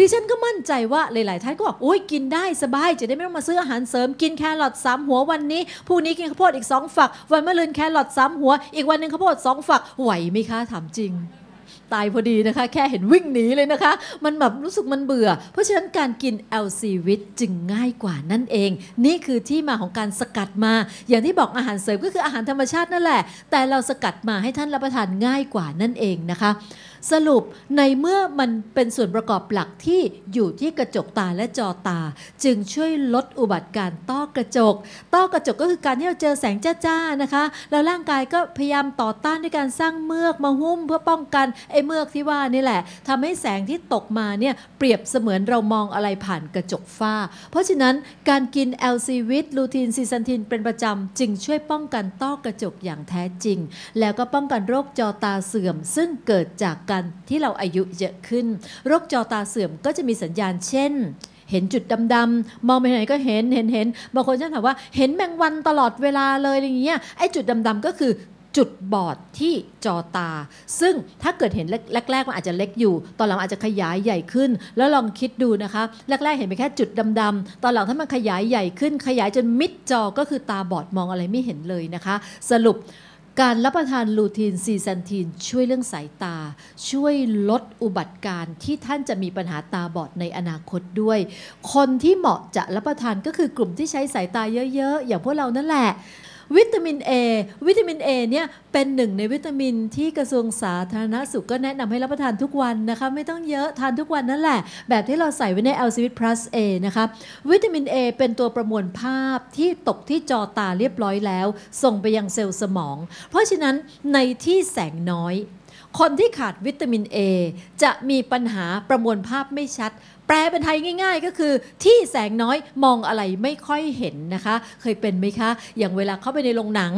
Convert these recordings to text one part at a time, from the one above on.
ดิฉันก็มั่นใจว่าหลาย ๆ ท่านก็บอกโอ้ยกินได้สบายจะได้ไม่ต้องมาซื้ออาหารเสริมกินแครอทสามหัววันนี้พรุ่งนี้กินข้าวโพดอีกสองฝัก วันมะรืนแครอทสามหัว อีกวันหนึ่งข้าวโพดสองฝักไหวไหมคะถามจริง ตายพอดีนะคะ แค่เห็นวิ่งหนีเลยนะคะ มันแบบรู้สึกมันเบื่อ เพราะฉะนั้นการกิน LC w i t จึงง่ายกว่านั่นเอง นี่คือที่มาของการสกัดมา อย่างที่บอกอาหารเสริมก็คืออาหารธรรมชาตินั่นแหละ แต่เราสกัดมาให้ท่านรับประทานง่ายกว่านั่นเองนะคะ สรุปในเมื่อมันเป็นส่วนประกอบหลักที่อยู่ที่กระจกตาและจอตา จึงช่วยลดอุบัติการต้อกระจก ต้อกระจกก็คือการที่เราเจอแสงจ้าๆนะคะ แล้วร่างกายก็พยายามต่อต้านด้วยการสร้างเมือกมาหุ้มเพื่อป้องกันไอ้เมือกที่ว่านี่แหละทำให้แสงที่ตกมาเนี่ยเปรียบเสมือนเรามองอะไรผ่านกระจกฝ้า เพราะฉะนั้นการกิน LC วิตลูทีนซีซันทินเป็นประจำจึงช่วยป้องกันต้อกระจกอย่างแท้จริง แล้วก็ป้องกันโรคจอตาเสื่อม ซึ่งเกิดจากการที่เราอายุเยอะขึ้น โรคจอตาเสื่อมก็จะมีสัญญาณเช่น เห็นจุดดำๆมองไปไหนก็เห็นเห็นเห็นบางคนจะถามว่าเห็นแมงวันตลอดเวลาเลยอะไรอย่างเงี้ยไอ้จุดดำๆก็คือจุดบอดที่จอตา ซึ่งถ้าเกิดเห็นแรกๆมันอาจจะเล็กอยู่ ตอนหลังอาจจะขยายใหญ่ขึ้น แล้วลองคิดดูนะคะ แรกๆเห็นไปแค่จุดดำๆตอนหลังถ้ามันขยายใหญ่ขึ้น ขยายจนมิดจอก็คือตาบอดมองอะไรไม่เห็นเลยนะคะ สรุป การรับประทานลูทีนซีซันทีนช่วยเรื่องสายตา ช่วยลดอุบัติการที่ท่านจะมีปัญหาตาบอดในอนาคตด้วย คนที่เหมาะจะรับประทานก็คือกลุ่มที่ใช้สายตาเยอะ ๆ อย่างพวกเรานั่นแหละ วิตามิน A วิตามิน A เนี่ยเป็นหนึ่งในวิตามินที่กระทรวงสาธารณสุขก็แนะนำให้รับประทานทุกวันนะคะ ไม่ต้องเยอะทานทุกวันนั่นแหละ แบบที่เราใส่ไว้ใน l c v i t Plus A นะคะวิตามิน A เป็นตัวประมวลภาพที่ตกที่จอตาเรียบร้อยแล้ว ส่งไปยังเซลล์สมอง เพราะฉะนั้นในที่แสงน้อยคนที่ขาดวิตามิน A จะมีปัญหาประมวลภาพไม่ชัด แปลเป็นไทยง่าย ๆ ก็คือ ที่แสงน้อยมองอะไรไม่ค่อยเห็นนะคะ เคยเป็นไหมคะ อย่างเวลาเข้าไปในโรงหนัง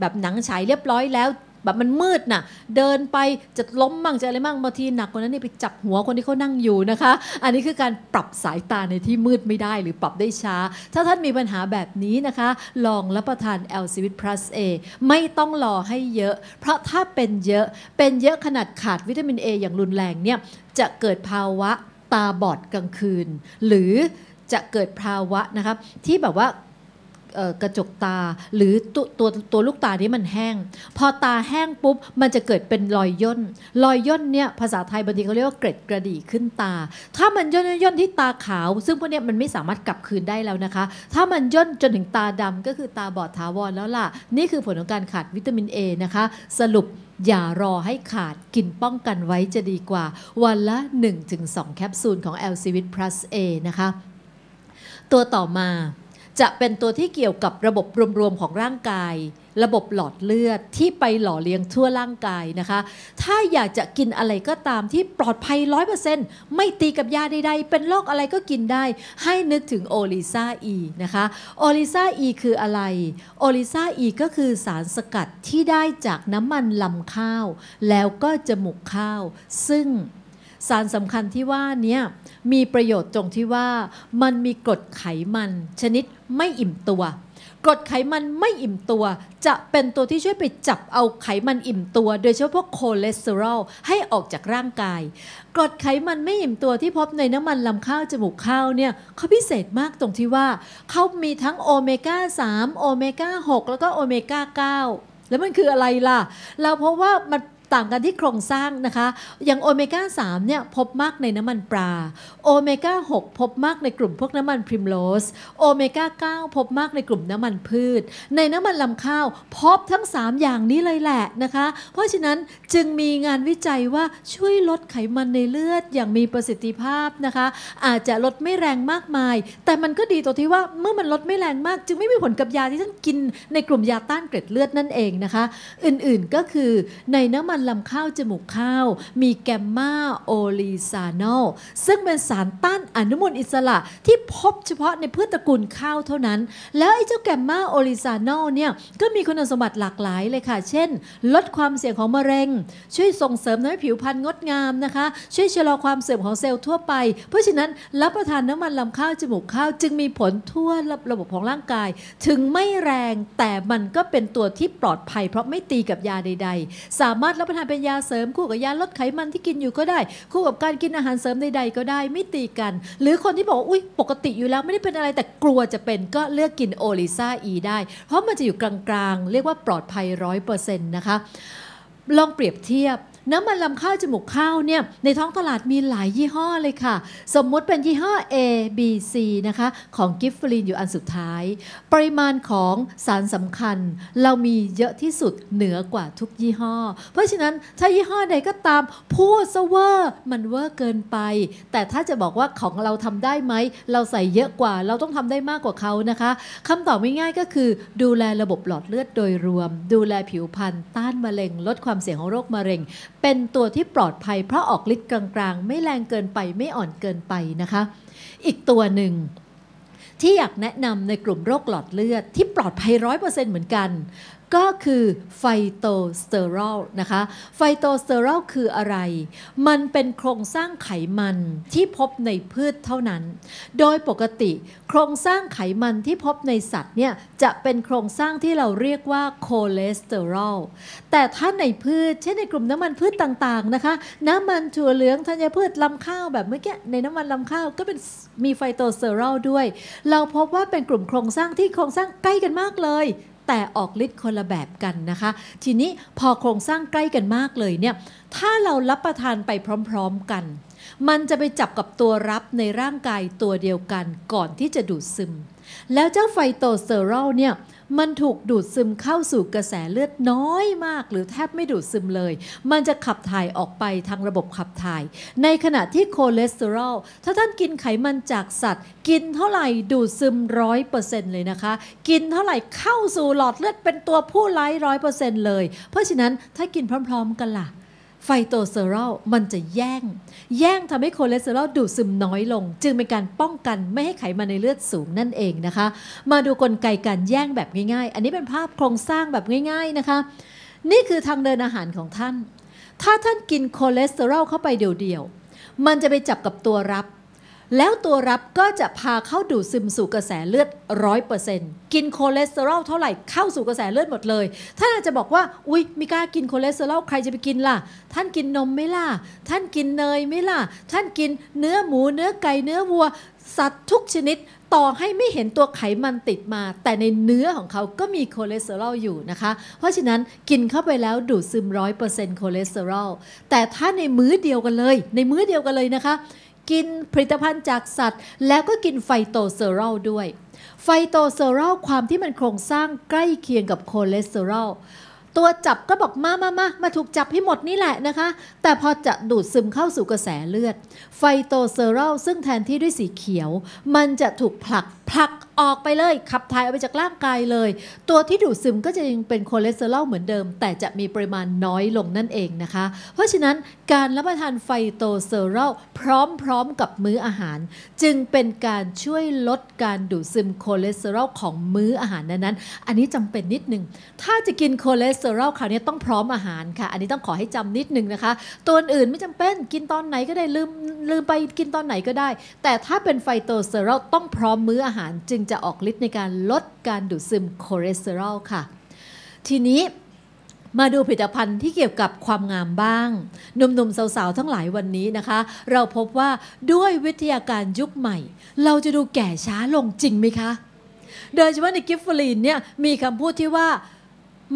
แบบหนังฉายเรียบร้อยแล้วแบบมันมืดน่ะ เดินไปจะล้มมั่งจะอะไรมั่งบางทีหนักกว่านั้นนี่ไปจับหัวคนที่เขานั่งอยู่นะคะ อันนี้คือการปรับสายตาในที่มืดไม่ได้หรือปรับได้ช้า ถ้าท่านมีปัญหาแบบนี้นะคะ ลองรับประทาน l c v i t Plus A ไม่ต้องรอให้เยอะ เพราะถ้าเป็นเยอะเป็นเยอะขนาดขาดวิตามิน A อย่างรุนแรงเนี่ยจะเกิดภาวะ ตาบอดกลางคืน หรือจะเกิดภาวะนะครับที่แบบว่า กระจกตาหรือตัวตัวตัวลูกตานี้มันแห้ง พอตาแห้งปุ๊บมันจะเกิดเป็นรอยย่นรอยย่นเนี่ยภาษาไทยบางทีเขาเรียกว่าเกร็ดกระดี่ขึ้นตา ถ้ามันย่นย่นย่นที่ตาขาว ซึ่งพวกเนี้ยมันไม่สามารถกลับคืนได้แล้วนะคะ ถ้ามันย่นจนถึงตาดำก็คือตาบอดถาวรแล้วล่ะ นี่คือผลของการขาดวิตามิน A นะคะ สรุปอย่ารอให้ขาดกินป้องกันไว้จะดีกว่า วันละ 1-2 แคปซูลของ l c v i t Plus A นะคะ ตัวต่อมา จะเป็นตัวที่เกี่ยวกับระบบรวมๆของร่างกาย ระบบหลอดเลือดที่ไปหล่อเลี้ยงทั่วร่างกายนะคะ ถ้าอยากจะกินอะไรก็ตามที่ปลอดภัย 100%ไม่ตีกับยาใดๆ เป็นโรคอะไรก็กินได้ ให้นึกถึงโอลิซาอีนะคะโอลิซาอีคืออะไรโอลิซาอีก็คือสารสกัดที่ได้จากน้ำมันลำข้าว แล้วก็จมูกข้าว ซึ่ง สารสำคัญที่ว่านี้มีประโยชน์ตรงที่ว่า มันมีกรดไขมัน ชนิดไม่อิ่มตัวกรดไขมันไม่อิ่มตัว จะเป็นตัวที่ช่วยไปจับเอาไขมันอิ่มตัว โดยเฉพาะพวกคอเลสเตอรอลให้ออกจากร่างกาย กรดไขมันไม่อิ่มตัวที่พบในน้ำมันลำข้าวจมูกข้าวเนี่ยเขาพิเศษมากตรงที่ว่า เขามีทั้งโอเมก้า 3 โอเมก้า 6 แล้วก็โอเมก้า 9 แล้วมันคืออะไรล่ะ เราเพราะว่ามัน ต่างกันที่โครงสร้างนะคะ อย่างโอเมก้า3เนี่ยพบมากในน้ำมันปลา โอเมก้า 6 พบมากในกลุ่มพวกน้ำมันพริมโรสโอเมก้า 9 พบมากในกลุ่มน้ำมันพืช ในน้ำมันลำข้าว พบทั้ง 3 อย่างนี้เลยแหละนะคะ เพราะฉะนั้นจึงมีงานวิจัยว่าช่วยลดไขมันในเลือดอย่างมีประสิทธิภาพนะคะ อาจจะลดไม่แรงมากมาย แต่มันก็ดีตรงที่ว่าเมื่อมันลดไม่แรงมาก จึงไม่มีผลกับยาที่ท่านกินในกลุ่มยาต้านเกล็ดเลือดนั่นเองนะคะ อื่นๆก็คือในน้ำมันลำข้าวจมูกข้าว มีแกมมาโอลีซานอลซึ่งเป็นสารต้านอนุมูลอิสระที่พบเฉพาะในพืชตระกูลข้าวเท่านั้น แล้วไอ้เจ้าแกมมาโอลีซานอลเนี่ยก็มีคุณสมบัติหลากหลายเลยค่ะ เช่น ลดความเสี่ยงของมะเร็ง ช่วยส่งเสริมทำให้ผิวพรรณงดงามนะคะ ช่วยชะลอความเสื่อมของเซลล์ทั่วไป เพราะฉะนั้นรับประทานน้ำมันลำข้าวจมูกข้าว จึงมีผลทั่วระบบของร่างกาย ถึงไม่แรงแต่มันก็เป็นตัวที่ปลอดภัย เพราะไม่ตีกับยาใด ๆ สามารถรับประทานเป็นยาเสริมคู่กับยาลดไขมันที่กินอยู่ก็ได้ คู่กับการกินอาหารเสริมใดๆก็ได้ไม่ตีกัน หรือคนที่บอกว่าอุ้ยปกติอยู่แล้วไม่ได้เป็นอะไรแต่กลัวจะเป็นก็เลือกกินโอลิซาอีได้ เพราะมันจะอยู่กลางๆ เรียกว่าปลอดภัยร้อยเปอร์เซ็นต์นะคะลองเปรียบเทียบ น้ำมันลำข้าวจมูกข้าวเนี่ยในท้องตลาดมีหลายยี่ห้อเลยค่ะ สมมุติเป็นยี่ห้อ A B C นะคะ ของกิฟฟลีนอยู่อันสุดท้าย ปริมาณของสารสำคัญ เรามีเยอะที่สุดเหนือกว่าทุกยี่ห้อ เพราะฉะนั้นถ้ายี่ห้อใดก็ตามพูดซะเวอร์มันเวอร์เกินไป แต่ถ้าจะบอกว่าของเราทำได้ไหม เราใส่เยอะกว่า เราต้องทำได้มากกว่าเขานะคะคำตอบง่ายๆก็คือ ดูแลระบบหลอดเลือดโดยรวม ดูแลผิวพรรณต้านมะเร็ง ลดความเสี่ยงของโรคมะเร็งเป็นตัวที่ปลอดภัยเพราะออกฤทธิ์กลางๆ ไม่แรงเกินไปไม่อ่อนเกินไปนะคะ อีกตัวหนึ่งที่อยากแนะนำในกลุ่มโรคหลอดเลือดที่ปลอดภัยร้อยเปอร์เซ็นต์เหมือนกัน ก็คือไฟโตสเตอรอลนะคะ ไฟโตสเตอรอลคืออะไร มันเป็นโครงสร้างไขมันที่พบในพืชเท่านั้น โดยปกติโครงสร้างไขมันที่พบในสัตว์เนี่ยจะเป็นโครงสร้างที่เราเรียกว่าคอเลสเตอรอล แต่ถ้าในพืช เช่นในกลุ่มน้ำมันพืชต่างๆนะคะ น้ำมันถั่วเหลืองธัญพืชลำข้าวแบบเมื่อกี้ในน้ำมันลำข้าวก็เป็นมีไฟโตสเตอรอลด้วย เราพบว่าเป็นกลุ่มโครงสร้างที่โครงสร้างใกล้กันมากเลย แต่ออกฤทธิ์คนละแบบกันนะคะ ทีนี้พอโครงสร้างใกล้กันมากเลยเนี่ยถ้าเรารับประทานไปพร้อม ๆกัน มันจะไปจับกับตัวรับในร่างกายตัวเดียวกันก่อนที่จะดูดซึม แล้วเจ้าไฟโตสเตอรอลเนี่ย มันถูกดูดซึมเข้าสู่กระแสเลือดน้อยมาก หรือแทบไม่ดูดซึมเลย มันจะขับถ่ายออกไปทางระบบขับถ่าย ในขณะที่คอเลสเตอรอลถ้าท่านกินไขมันจากสัตว์ กินเท่าไหร่ดูดซึมร้อยเปอร์เซ็นต์เลยนะคะ กินเท่าไหร่เข้าสู่หลอดเลือดเป็นตัวผู้ไร้ร้อยเปอร์เซ็นต์เลย เพราะฉะนั้นถ้ากินพร้อม ๆ กันล่ะ ไฟโตเซอรัลมันจะแย่ง แย่งทำให้คอเลสเตอรอลดูดซึมน้อยลง จึงเป็นการป้องกันไม่ให้ไขมันในเลือดสูงนั่นเองนะคะ มาดูกลไกการแย่งแบบง่ายๆ อันนี้เป็นภาพโครงสร้างแบบง่าย ๆนะคะ นี่คือทางเดินอาหารของท่าน ถ้าท่านกินคอเลสเตอรอลเข้าไปเดี่ยวๆมันจะไปจับกับตัวรับ แล้วตัวรับก็จะพาเข้าดูดซึมสู่กระแสเลือดร้อยเปอร์เซ็นต์กินคอเลสเตอรอลเท่าไหร่เข้าสู่กระแสเลือดหมดเลย ท่านอาจจะบอกว่า อุ๊ยม่กล้ากินคอเลสเตอรอลใครจะไปกินล่ะ ท่านกินนมไม่ล่ะ ท่านกินเนยไม่ล่ะ ท่านกินเนื้อหมูเนื้อไก่เนื้อวัว สัตว์ทุกชนิดต่อให้ไม่เห็นตัวไขมันติดมา แต่ในเนื้อของเขาก็มีคอเลสเตอรอลอยู่นะคะ เพราะฉะนั้นกินเข้าไปแล้วดูดซึมร้อยเปอร์เซ็นต์คอเลสเตอรอลแต่ถ้าในมื้อเดียวกันเลย ในมื้อเดียวกันเลยนะคะ กินผลิตภัณฑ์จากสัตว์ แล้วก็กินไฟโตเซอรัลด้วย ไฟโตเซอรัลความที่มันโครงสร้างใกล้เคียงกับคอเลสเตอรอลตัวจับก็บอกมามามามาถูกจับให้หมดนี่แหละนะคะ แต่พอจะดูดซึมเข้าสู่กระแสเลือด ไฟโตเซอรัลซึ่งแทนที่ด้วยสีเขียว มันจะถูกผลัก ผลักออกไปเลยขับถ่ายออกไปจากร่างกายเลย ตัวที่ดูดซึมก็จะยังเป็นคอเลสเตอรอลเหมือนเดิม แต่จะมีปริมาณน้อยลงนั่นเองนะคะ เพราะฉะนั้นการรับประทานไฟโตสเตอรอลพร้อมๆกับมื้ออาหาร จึงเป็นการช่วยลดการดูดซึมคอเลสเตอรอลของมื้ออาหารนั้นๆอันนี้จำเป็นนิดนึง ถ้าจะกินคอเลสเตอรอลคราวนี้ต้องพร้อมอาหารค่ะ อันนี้ต้องขอให้จำนิดนึงนะคะ ตัวอื่นไม่จำเป็นกินตอนไหนก็ได้ลืมลืมไปกินตอนไหนก็ได้ แต่ถ้าเป็นไฟโตสเตอรอลต้องพร้อมมื้ออาหาราร จึงจะออกฤทธิ์ในการลดการดูดซึมคอเลสเตอรอลค่ะ ทีนี้มาดูผลิตภัณฑ์ที่เกี่ยวกับความงามบ้าง หนุ่มๆ สาวๆ ทั้งหลายวันนี้นะคะ เราพบว่าด้วยวิทยาการยุคใหม่ เราจะดูแก่ช้าลงจริงไหมคะ โดยเฉพาะในกิฟฟลีนเนี่ยมีคำพูดที่ว่า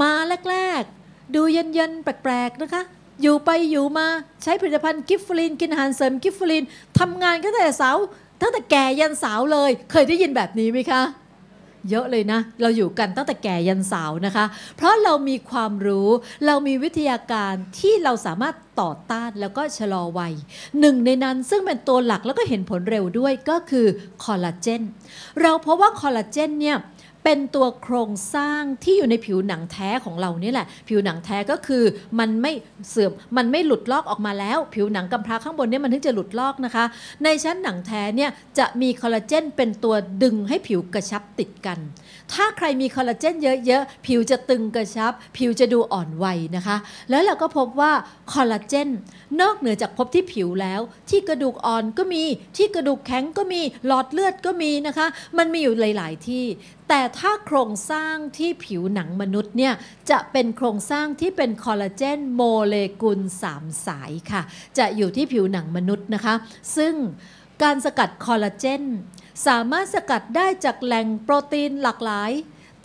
มาแรกๆ ดูเย็นๆ แปลกๆ นะคะ อยู่ไปอยู่มาใช้ผลิตภัณฑ์กิฟฟลีน กินอาหารเสริมกิฟฟลีนทำงานก็แต่สาว ตั้งแต่แก่ยันสาวเลย เคยได้ยินแบบนี้ไหมคะ เยอะเลยนะ เราอยู่กันตั้งแต่แก่ยันสาวนะคะ เพราะเรามีความรู้เรามีวิทยาการที่เราสามารถต่อต้านแล้วก็ชะลอวัยหนึ่งในนั้นซึ่งเป็นตัวหลักแล้วก็เห็นผลเร็วด้วยก็คือคอลลาเจนเราเพราะว่าคอลลาเจนเนี่ย เป็นตัวโครงสร้างที่อยู่ในผิวหนังแท้ของเรานี่แหละ ผิวหนังแท้ก็คือมันไม่เสื่อมมันไม่หลุดลอกออกมาแล้ว ผิวหนังกำพร้าข้างบนเนี่ยมันถึงจะหลุดลอกนะคะ ในชั้นหนังแท้เนี่ยจะมีคอลลาเจนเป็นตัวดึงให้ผิวกระชับติดกัน ถ้าใครมีคอลลาเจนเยอะๆ ผิวจะตึงกระชับ ผิวจะดูอ่อนวัยนะคะ แล้วเราก็พบว่าคอลลาเจนนอกเหนือจากพบที่ผิวแล้ว ที่กระดูกอ่อนก็มี ที่กระดูกแข็งก็มี หลอดเลือดก็มีนะคะ มันมีอยู่หลาย ๆ ที่ แต่ถ้าโครงสร้างที่ผิวหนังมนุษย์เนี่ย จะเป็นโครงสร้างที่เป็นคอลลาเจนโมเลกุล 3 สายค่ะ จะอยู่ที่ผิวหนังมนุษย์นะคะ ซึ่งการสกัดคอลลาเจน สามารถสกัดได้จากแหล่งโปรตีนหลากหลาย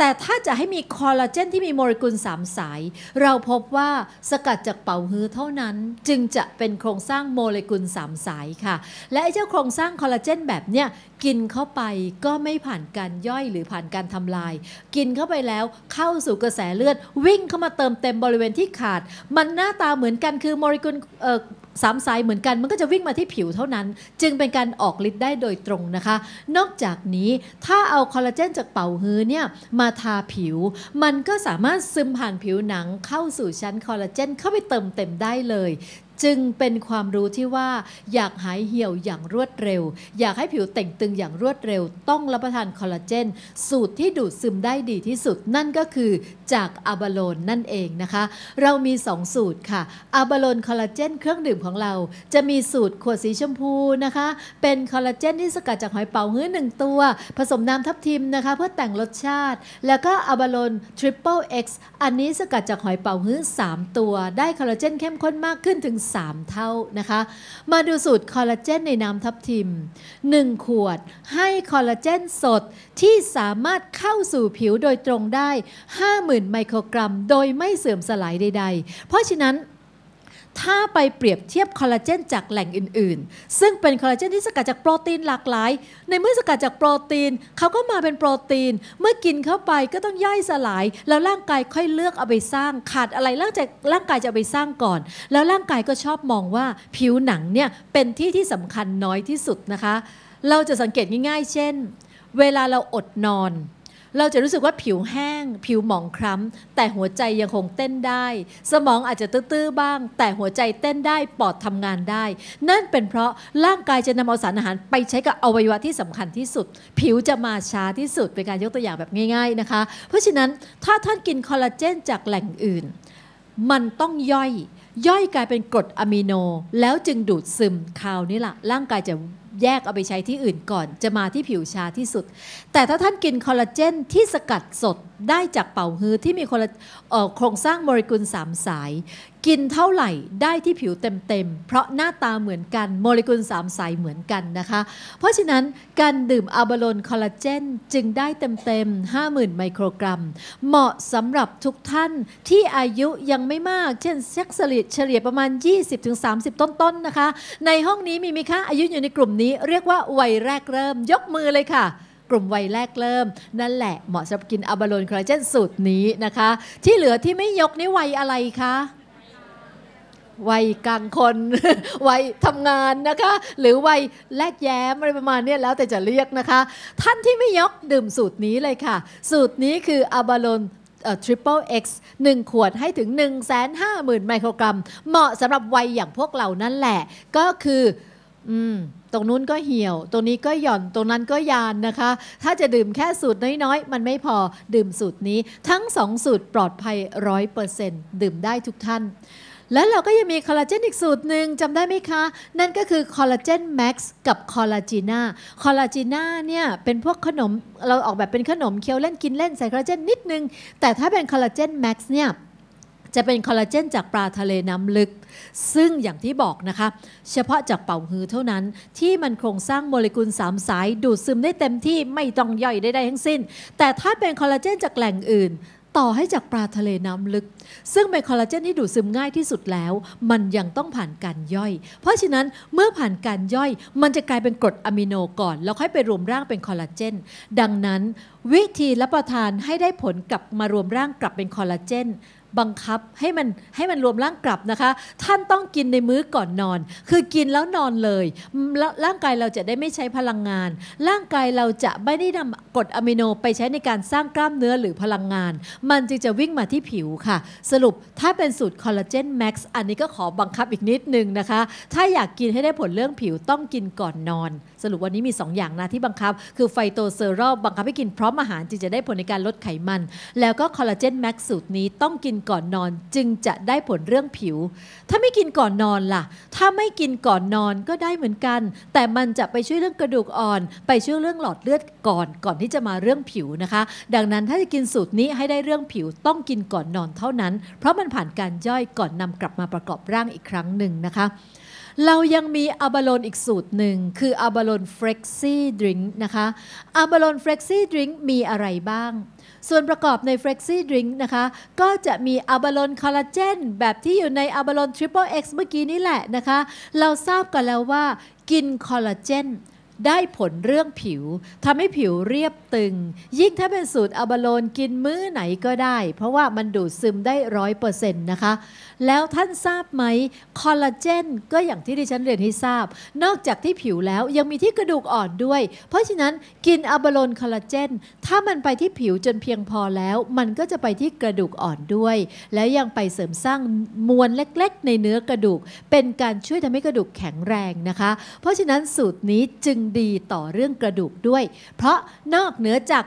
แต่ถ้าจะให้มีคอลลาเจนที่มีโมเลกุล3สาย เราพบว่าสกัดจากเป่าฮื้อเท่านั้น จึงจะเป็นโครงสร้างโมเลกุล3สายค่ะ และไอ้เจ้าโครงสร้างคอลลาเจนแบบเนี้ยกินเข้าไปก็ไม่ผ่านการย่อยหรือผ่านการทำลาย กินเข้าไปแล้วเข้าสู่กระแสเลือด วิ่งเข้ามาเติมเต็มบริเวณที่ขาด มันหน้าตาเหมือนกันคือโมเลกุลเอ่อสามสายเหมือนกันมันก็จะวิ่งมาที่ผิวเท่านั้น จึงเป็นการออกฤทธิ์ได้โดยตรงนะคะ นอกจากนี้ถ้าเอาคอลลาเจนจากเป่าฮื้อเนี่ยมาทาผิว มันก็สามารถซึมผ่านผิวหนังเข้าสู่ชั้นคอลลาเจนเข้าไปเติมเต็มได้เลย จึงเป็นความรู้ที่ว่าอยากหายเหี่ยวอย่างรวดเร็ว อยากให้ผิวเต่งตึงอย่างรวดเร็ว ต้องรับประทานคอลลาเจน สูตรที่ดูดซึมได้ดีที่สุดนั่นก็คือจากอะบาโลนนั่นเองนะคะ เรามี 2 สูตรค่ะอะบาโลนคอลลาเจนเครื่องดื่มของเรา จะมีสูตรขวดสีชมพูนะคะ เป็นคอลลาเจนที่สกัดจากหอยเป๋าฮื้อหนึ่งตัว ผสมน้ำทับทิมนะคะ เพื่อแต่งรสชาติ แล้วก็อะบาโลนทริปเปิลเอ็กซ์อันนี้สกัดจากหอยเป๋าฮื้อ3 ตัว ได้คอลลาเจนเข้มข้นมากขึ้นถึง3 เท่านะคะ มาดูสูตรคอลลาเจนในน้ำทับทิม 1 ขวดให้คอลลาเจนสดที่สามารถเข้าสู่ผิวโดยตรงได้ 50,000 ไมโครกรัม โดยไม่เสื่อมสลายใด ๆ เพราะฉะนั้น ถ้าไปเปรียบเทียบคอลลาเจนจากแหล่งอื่น ๆ ซึ่งเป็นคอลลาเจนที่สกัดจากโปรตีนหลากหลาย ในเมื่อสกัดจากโปรตีนเขาก็มาเป็นโปรตีน เมื่อกินเข้าไปก็ต้องย่อยสลาย แล้วร่างกายค่อยเลือกเอาไปสร้าง ขาดอะไรร่างกายร่างกายจะเอาไปสร้างก่อน แล้วร่างกายก็ชอบมองว่าผิวหนังเนี่ยเป็นที่ที่สำคัญน้อยที่สุดนะคะ เราจะสังเกตง่าย ๆ เช่น เวลาเราอดนอน เราจะรู้สึกว่าผิวแห้ง ผิวหมองคล้ำ แต่หัวใจยังคงเต้นได้ สมองอาจจะตื้อๆบ้าง แต่หัวใจเต้นได้ปอดทำงานได้ นั่นเป็นเพราะร่างกายจะนำเอาสารอาหารไปใช้กับอวัยวะที่สำคัญที่สุด ผิวจะมาช้าที่สุดเป็นการยกตัวอย่างแบบง่าย ๆนะคะ เพราะฉะนั้นถ้าท่านกินคอลลาเจนจากแหล่งอื่น มันต้องย่อยย่อยกลายเป็นกรดอะมิโน แล้วจึงดูดซึมคราวนี้ล่ะ ร่างกายจะแยกเอาไปใช้ที่อื่นก่อน จะมาที่ผิวชาที่สุด แต่ถ้าท่านกินคอลลาเจนที่สกัดสดได้จากเป่าฮื้อที่มีโครงสร้างโมเลกุล3สาย กินเท่าไหร่ได้ที่ผิวเต็มๆ เพราะหน้าตาเหมือนกันโมเลกุล3สายเหมือนกันนะคะ เพราะฉะนั้นการดื่มอะบาโลนคอลลาเจนจึงได้เต็มๆ 50,000 ไมโครกรัม เหมาะสำหรับทุกท่านที่อายุยังไม่มาก เช่นเซ็กเลี่ยเฉลี่ยประมาณ 20-30 ต้นๆนะคะ ในห้องนี้มีไหมคะอายุอยู่ในกลุ่มนี้เรียกว่าวัยแรกเริ่ม ยกมือเลยค่ะกลุ่มวัยแรกเริ่ม นั่นแหละเหมาะสำหรับกินอะบาโลนคอลลาเจนสูตรนี้นะคะ ที่เหลือที่ไม่ยกนี่วัยอะไรคะ วัยกลางคน วัยทำงานนะคะ หรือวัยแลกแย้มอะไรประมาณนี้แล้วแต่จะเรียกนะคะ ท่านที่ไม่ยกดื่มสูตรนี้เลยค่ะ สูตรนี้คืออะบาโลนทริปเปิลเอ็กซ์หนึ่งขวดให้ถึง 1 5 0 0 0 0 ไมโครกรัม เหมาะสำหรับวัยอย่างพวกเรานั่นแหละ ก็คืออืมตรงนู้นก็เหี่ยว ตรงนี้ก็หย่อน ตรงนั้นก็ยานนะคะ ถ้าจะดื่มแค่สูตรน้อยๆ มันไม่พอ ดื่มสูตรนี้ ทั้งสองสูตรปลอดภัยร้อยเปอร์เซ็นต์ดื่มได้ทุกท่าน แล้วเราก็ยังมีคอลลาเจนอีกสูตรหนึ่งจำได้ไหมคะ นั่นก็คือคอลลาเจนแม็กซ์กับคอลลาจีน่าคอลลาจีน่าเนี่ยเป็นพวกขนมเราออกแบบเป็นขนมเคี้ยวเล่นกินเล่นใส่คอลลาเจนนิดนึง แต่ถ้าเป็นคอลลาเจนแม็กซ์เนี่ยจะเป็นคอลลาเจนจากปลาทะเลน้ำลึก ซึ่งอย่างที่บอกนะคะ เฉพาะจากเป่าฮือเท่านั้น ที่มันโครงสร้างโมเลกุล3สาย ดูดซึมได้เต็มที่ไม่ต้องย่อยได้ได้ทั้งสิ้น แต่ถ้าเป็นคอลลาเจนจากแหล่งอื่น ต่อให้จากปลาทะเลน้ำลึก ซึ่งเป็นคอลลาเจนที่ดูดซึมง่ายที่สุดแล้ว มันยังต้องผ่านการย่อย เพราะฉะนั้นเมื่อผ่านการย่อย มันจะกลายเป็นกรดอะมิโนก่อน แล้วค่อยไปรวมร่างเป็นคอลลาเจน ดังนั้น วิธีรับประทานให้ได้ผลกลับมารวมร่างกลับเป็นคอลลาเจน บังคับให้มันให้มันรวมร่างกลับนะคะ ท่านต้องกินในมื้อก่อนนอน คือกินแล้วนอนเลยร่างกายเราจะได้ไม่ใช้พลังงาน ร่างกายเราจะไม่ได้นำกรดอะมิโนไปใช้ในการสร้างกล้ามเนื้อหรือพลังงาน มันจึงจะวิ่งมาที่ผิวค่ะ สรุปถ้าเป็นสูตรคอลลาเจนแม็กซ์อันนี้ก็ขอบังคับอีกนิดนึงนะคะ ถ้าอยากกินให้ได้ผลเรื่องผิวต้องกินก่อนนอน สรุปวันนี้มี 2 อย่างนะที่บังคับ คือไฟโตเซอรอลบังคับให้กินพร้อมอาหารจึงจะได้ผลในการลดไขมัน แล้วก็คอลลาเจนแม็กซ์สูตรนี้ต้องกินก่อนนอนจึงจะได้ผลเรื่องผิว ถ้าไม่กินก่อนนอนล่ะ ถ้าไม่กินก่อนนอนก็ได้เหมือนกัน แต่มันจะไปช่วยเรื่องกระดูกอ่อน ไปช่วยเรื่องหลอดเลือดก่อนก่อนที่จะมาเรื่องผิวนะคะ ดังนั้นถ้าจะกินสูตรนี้ให้ได้เรื่องผิวต้องกินก่อนนอนเท่านั้น เพราะมันผ่านการย่อยก่อนนำกลับมาประกอบร่างอีกครั้งหนึ่งนะคะ เรายังมีอะบาโลนอีกสูตรหนึ่งคืออะบาโลนเฟรกซี่ดริงนะคะอะบาโลนเฟรกซี่ดริงมีอะไรบ้าง ส่วนประกอบในเฟรกซี่ดริงนะคะก็จะมีอะบาโลนคอลลาเจนแบบที่อยู่ในอะบาโลนทริปเปิลเอ็กซ์เมื่อกี้นี้แหละนะคะ เราทราบกันแล้วว่ากินคอลลาเจน ได้ผลเรื่องผิวทำให้ผิวเรียบตึง ยิ่งถ้าเป็นสูตรอะบาโลนกินมื้อไหนก็ได้ เพราะว่ามันดูดซึมได้ร้อยเปอร์เซ็นต์นะคะ แล้วท่านทราบไหมคอลลาเจนก็อย่างที่ดิฉันเรียนให้ทราบ นอกจากที่ผิวแล้วยังมีที่กระดูกอ่อนด้วย เพราะฉะนั้นกินอะบาโลนคอลลาเจนถ้ามันไปที่ผิวจนเพียงพอแล้ว มันก็จะไปที่กระดูกอ่อนด้วย แล้วยังไปเสริมสร้างมวลเล็กๆ ในเนื้อกระดูก เป็นการช่วยทำให้กระดูกแข็งแรงนะคะ เพราะฉะนั้นสูตรนี้จึงดีต่อเรื่องกระดูกด้วย เพราะนอกเหนือจาก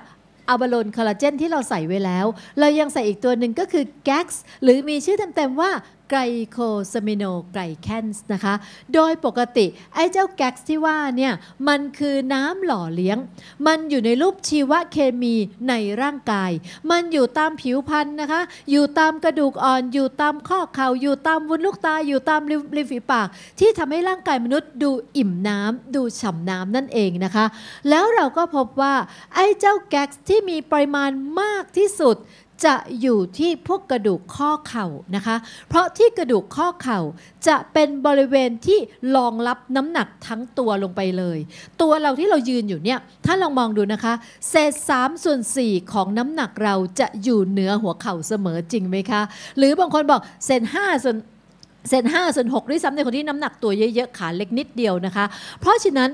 อะบาโลนคอลลาเจนที่เราใส่ไว้แล้ว เรายังใส่อีกตัวหนึ่งก็คือแก๊กหรือมีชื่อเต็มๆว่า ไกลโคซามิโนไกลแคนส์นะคะ โดยปกติไอ้เจ้า GAX ที่ว่าเนี่ยมันคือน้ำหล่อเลี้ยง มันอยู่ในรูปชีวเคมีในร่างกาย มันอยู่ตามผิวพรรณนะคะ อยู่ตามกระดูกอ่อน อยู่ตามข้อเข่า อยู่ตามวุ้นลูกตา อยู่ตามริมริมฝีปาก ที่ทำให้ร่างกายมนุษย์ดูอิ่มน้ำดูฉ่ำน้ำนั่นเองนะคะ แล้วเราก็พบว่าไอ้เจ้าแก๊กที่มีปริมาณมากที่สุด จะอยู่ที่พวกกระดูกข้อเข่านะคะ เพราะที่กระดูกข้อเข่าจะเป็นบริเวณที่รองรับน้ำหนักทั้งตัวลงไปเลย ตัวเราที่เรายืนอยู่เนี่ยถ้าลองมองดูนะคะ เศษ3ส่วน4ของน้ำหนักเราจะอยู่เหนือหัวเข่าเสมอจริงไหมคะ หรือบางคนบอกเศษ5ส่วนเซนห้าส่วนหกด้วยซ้ำในคนที่น้ำหนักตัวเยอะๆขาเล็กนิดเดียวนะคะ เพราะฉะนั้น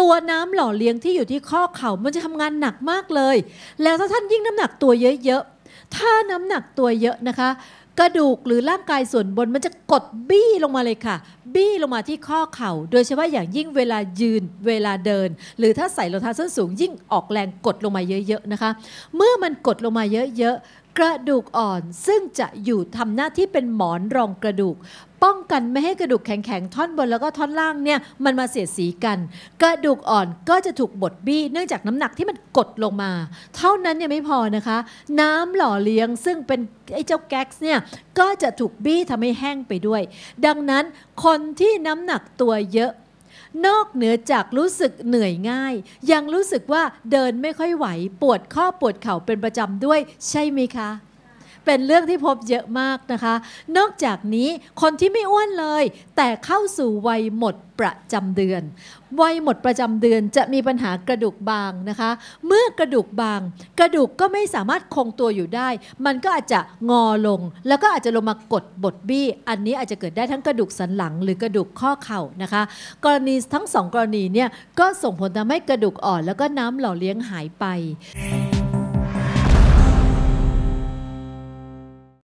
ตัวน้ำหล่อเลี้ยงที่อยู่ที่ข้อเข่ามันจะทำงานหนักมากเลย แล้วถ้าท่านยิ่งน้ำหนักตัวเยอะๆ ถ้าน้ำหนักตัวเยอะนะคะ กระดูกหรือร่างกายส่วนบนมันจะกดบี้ลงมาเลยค่ะ บี้ลงมาที่ข้อเข่า โดยเฉพาะอย่างยิ่งเวลายืนเวลาเดิน หรือถ้าใส่รองเท้าส้นสูงยิ่งออกแรงกดลงมาเยอะๆนะคะ เมื่อมันกดลงมาเยอะๆ กระดูกอ่อนซึ่งจะอยู่ทำหน้าที่เป็นหมอนรองกระดูก ป้องกันไม่ให้กระดูกแข็งๆท่อนบนแล้วก็ท่อนล่างเนี่ยมันมาเสียดสีกัน กระดูกอ่อนก็จะถูกบดบี้เนื่องจากน้ำหนักที่มันกดลงมา เท่านั้นยังไม่พอนะคะ น้ำหล่อเลี้ยงซึ่งเป็นไอ้เจ้าแก๊กเนี่ยก็จะถูกบี้ทำให้แห้งไปด้วย ดังนั้นคนที่น้ำหนักตัวเยอะ นอกเหนือจากรู้สึกเหนื่อยง่าย ยังรู้สึกว่าเดินไม่ค่อยไหว ปวดข้อปวดเข่าเป็นประจำด้วยใช่ไหมคะ เป็นเรื่องที่พบเยอะมากนะคะ นอกจากนี้คนที่ไม่อ้วนเลย แต่เข้าสู่วัยหมดประจำเดือน วัยหมดประจำเดือนจะมีปัญหากระดูกบางนะคะ เมื่อกระดูกบาง กระดูกก็ไม่สามารถคงตัวอยู่ได้ มันก็อาจจะงอลง แล้วก็อาจจะลงมากดบดบี้ อันนี้อาจจะเกิดได้ทั้งกระดูกสันหลัง หรือกระดูกข้อเข่านะคะ กรณีทั้งสองกรณีเนี่ยก็ส่งผลทำให้กระดูกอ่อน แล้วก็น้ำหล่อเลี้ยงหายไป